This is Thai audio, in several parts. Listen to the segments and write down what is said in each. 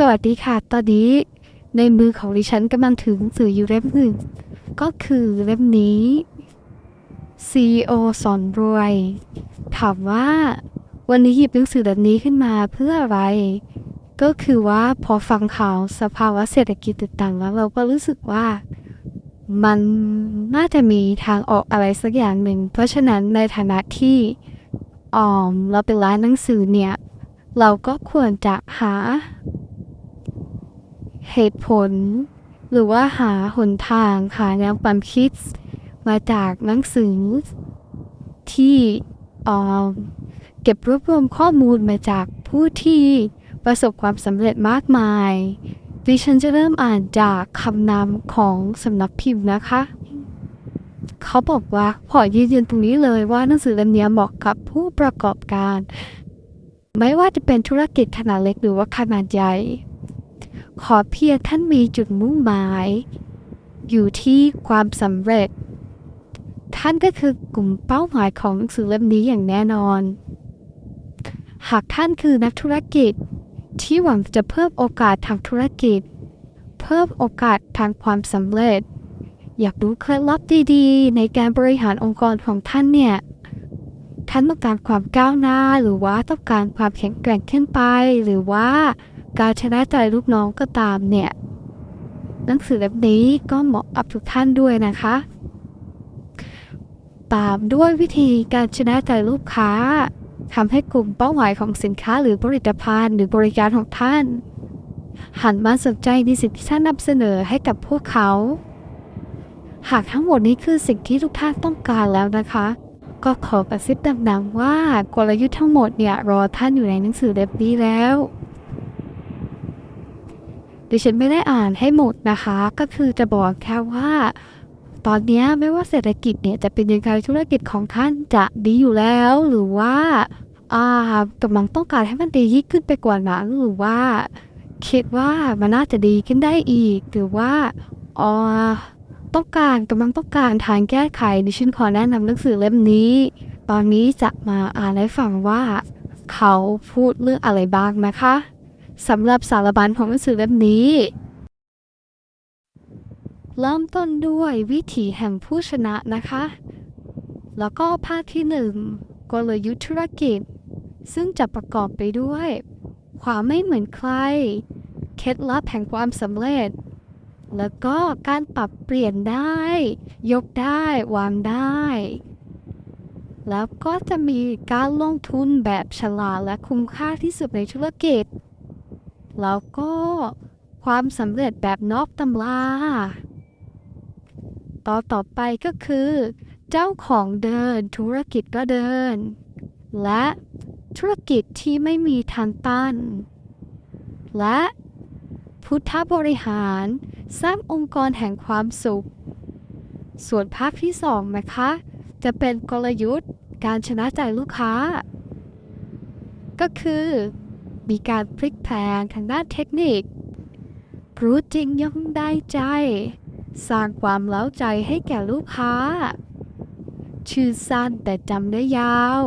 สวัสดีค่ะ ตอนนี้ในมือของดิฉันกำลังถือหนังสืออยู่เล่มหนึ่ง ก็คือเล่มนี้ CEO สอนรวย ถามว่าวันนี้หยิบหนังสือแบบนี้ขึ้นมาเพื่ออะไร ก็คือว่าพอฟังข่าวสภาวะเศรษฐกิจต่างๆแล้วเราก็รู้สึกว่ามันน่าจะมีทางออกอะไรสักอย่างหนึ่ง เพราะฉะนั้นในฐานะที่ออมเราเป็นร้านหนังสือเนี่ย เราก็ควรจะหา เหตุผล หรือว่าหาหนทางหาแนวความคิด มาจากหนังสือ ที่เก็บรวบรวมข้อมูลมาจากผู้ที่ประสบความสำเร็จมากมาย ดิฉันจะเริ่มอ่านจากคำนำของสำนักพิมพ์นะคะ เขาบอกว่าขอยืนยันตรงนี้เลยว่าหนังสือเล่มนี้เหมาะกับผู้ประกอบการ ไม่ว่าจะเป็นธุรกิจขนาดเล็กหรือว่าขนาดใหญ่ ขอเพียงท่านมีจุดมุ่งหมาย อยู่ที่ความสำเร็จ ท่านก็คือกลุ่มเป้าหมายของหนังสือเล่มนี้อย่างแน่นอน หากท่านคือนักธุรกิจ ที่หวังจะเพิ่มโอกาสทางธุรกิจ เพิ่มโอกาสทางความสำเร็จ อยากรู้เคล็ดลับดีๆ ในการบริหารองค์กรของท่านเนี่ยท่านต้องการความก้าวหน้าหรือว่าต้องการความแข็งแกร่งขึ้นไปหรือว่า การชนะใจลูกน้องก็ตามเนี่ย หนังสือเล่มนี้ก็เหมาะกับทุกท่านด้วยนะคะตามด้วยวิธีการชนะใจลูกค้าทำให้กลุ่มเป้าหมายของสินค้าหรือผลิตภัณฑ์หรือบริการของท่าน หันมาสนใจในสิ่งที่ท่านนำเสนอให้กับพวกเขา หากทั้งหมดนี้คือสิ่งที่ทุกท่านต้องการแล้วนะคะ ก็ขอกระซิบดังๆว่ากลยุทธ์ทั้งหมดเนี่ยรอท่านอยู่ในหนังสือเล่มนี้แล้ว ดิฉันไม่ได้อ่านให้หมดนะคะ ก็คือจะบอกแค่ว่า ตอนนี้ไม่ว่าเศรษฐกิจเนี่ยจะเป็นยังไงธุรกิจของท่านจะดีอยู่แล้ว หรือว่าอ่ากำลังต้องการให้มันดียิ่งขึ้นไปกว่านั้นหรือว่า คิดว่ามันน่าจะดีขึ้นได้อีก หรือว่าอ๋อต้องการกำลังต้องการทางแก้ไขดิฉันขอแนะนำหนังสือเล่มนี้ ตอนนี้จะมาอ่านให้ฟังว่า เขาพูดเรื่องอะไรบ้างนะคะ สำหรับสารบัญของหนังสือเล่มนี้ เริ่มต้นด้วยวิถีแห่งผู้ชนะนะคะ แล้วก็ภาคที่หนึ่งกลยุทธ์ธุรกิจ ซึ่งจะประกอบไปด้วย ความไม่เหมือนใคร เคล็ดลับแห่งความสำเร็จ แล้วก็การปรับเปลี่ยนได้ ยกได้ วางได้ แล้วก็จะมีการลงทุนแบบฉลาดและคุ้มค่าที่สุดในธุรกิจ แล้วก็ความสำเร็จแบบนอกตำราต่อต่อไปก็คือ เจ้าของเดินธุรกิจก็เดิน และธุรกิจที่ไม่มีทางตัน และพุทธบริหารสร้างองค์กรแห่งความสุข ส่วนภาคที่สองนะคะ จะเป็นกลยุทธ์การชนะใจลูกค้า ก็คือ มีการพลิกแพลงทางด้านเทคนิค รู้จริงย่อมได้ใจ สร้างความเล้าใจให้แก่ลูกค้า ชื่อสั้นแต่จำได้ยาว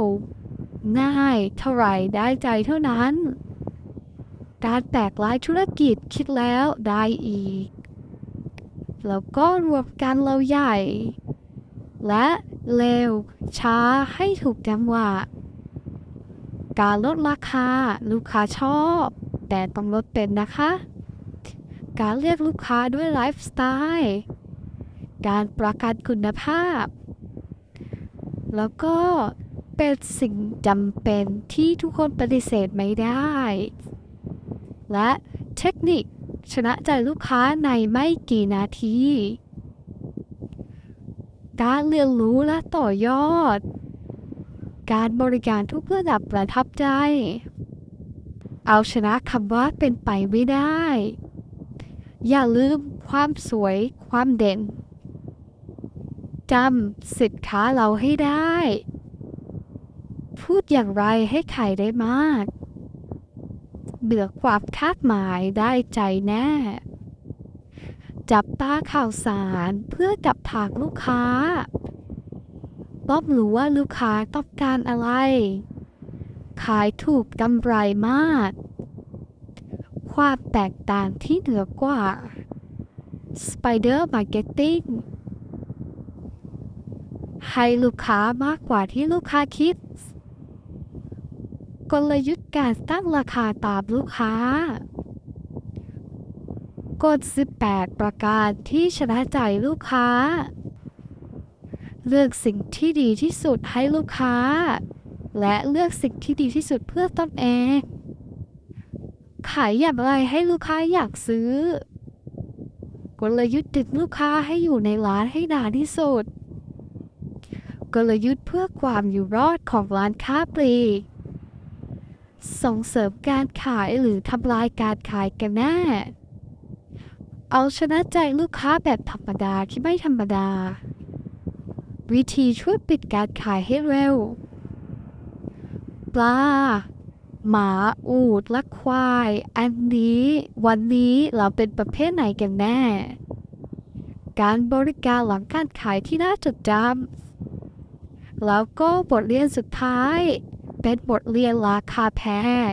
ง่ายเท่าไหร่ได้ใจเท่านั้น การแตกลายธุรกิจคิดแล้วได้อีก แล้วก็รวมกันเราใหญ่ และเร็วช้าให้ถูกจังหวะ การลดราคา ลูกค้าชอบ แต่ต้องลดเป็นนะคะ การเรียกลูกค้าด้วยไลฟ์สไตล์การประกันคุณภาพ แล้วก็เป็นสิ่งจำเป็นที่ทุกคนปฏิเสธไม่ได้ และเทคนิคชนะใจลูกค้าในไม่กี่นาที การเรียนรู้และต่อยอด การบริการทุกระดับประทับใจ เอาชนะคำว่าเป็นไปไม่ได้ อย่าลืมความสวยความเด่นจำสินค้าเราให้ได้ พูดอย่างไรให้ขายได้มาก เบื่อความคาดหมายได้ใจแน่ จับตาข่าวสารเพื่อจับทางลูกค้า ต้องรู้ว่าลูกค้าต้องการอะไร ขายถูกกำไรมากคความแตกต่างที่เหนือกว่า Spider Marketing ให้ลูกค้ามากกว่าที่ลูกค้าคิด กลยุทธ์การตั้งราคาตามลูกค้ากฎ18 ประการที่ชนะใจลูกค้า เลือกสิ่งที่ดีที่สุดให้ลูกค้า และเลือกสิ่งที่ดีที่สุดเพื่อตนเอง ขายอย่างไรให้ลูกค้าอยากซื้อ กลยุทธ์ดึงลูกค้าให้อยู่ในร้านให้นานที่สุด กลยุทธ์เพื่อความอยู่รอดของร้านค้าปลีก ส่งเสริมการขายหรือทำลายการขายกันแน่ เอาชนะใจลูกค้าแบบธรรมดาที่ไม่ธรรมดา วิธีช่วยปิดการขายให้เร็ว ปลา หมาอูดและควาย อันนี้ วันนี้เราเป็นประเภทไหนกันแน่ การบริการหลังการขายที่น่าจดจำแล้วก็บทเรียนสุดท้าย เป็นบทเรียนราคาแพง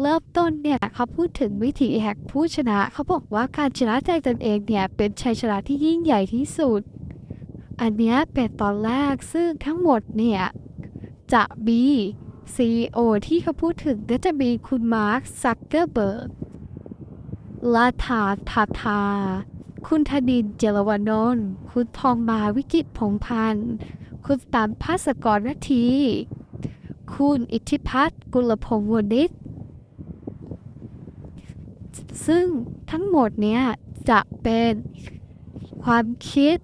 เริ่มต้นเนี่ยเขาพูดถึงวิธีแหกผู้ชนะ เขาบอกว่าการชนะใจตนเองเนี่ยเป็นชัยชนะที่ยิ่งใหญ่ที่สุด อันนี้เป็นตอนแรกซึ่งทั้งหมดเนี่ยจะมี CEO ที่เขาพูดถึงก็จะมีคุณมาร์คซักเกอร์เบิร์กลาธาทาทา คุณธนินเจรวนนท์คุณทองมาวิกิตพงพันธ์ คุณตามภาสกรนาที คุณอิทธิพัฒน์กุลพงษ์วณิช ซึ่งทั้งหมดเนี้ยจะเป็นความคิด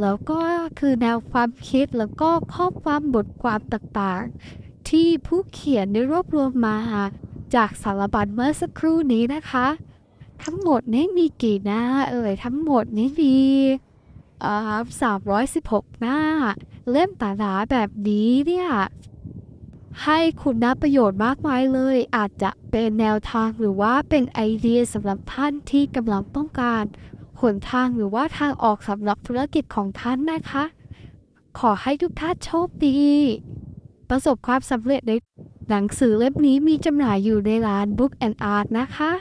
แล้วก็คือแนวความคิดแล้วก็ข้อความบทความต่างๆ ที่ผู้เขียนได้รวบรวมมาจากสารบัญเมื่อสักครู่นี้นะคะ ทั้งหมดนี้มีกี่หน้าเอ่ยทั้งหมดนี้มีอ่าสามร้อยสิบหกหน้า เล่มตาหนาแบบนี้เนี่ย ให้คุณนับประโยชน์มากมายเลย อาจจะเป็นแนวทางหรือว่าเป็นไอเดียสำหรับท่านที่กำลังต้องการหนทางหรือว่าทางออกสำหรับธุรกิจของท่านนะคะ ขอให้ทุกท่านโชคดี ประสบความสำเร็จในหนังสือเล่มนี้มีจำหน่ายอยู่ในร้าน Book and Art นะคะ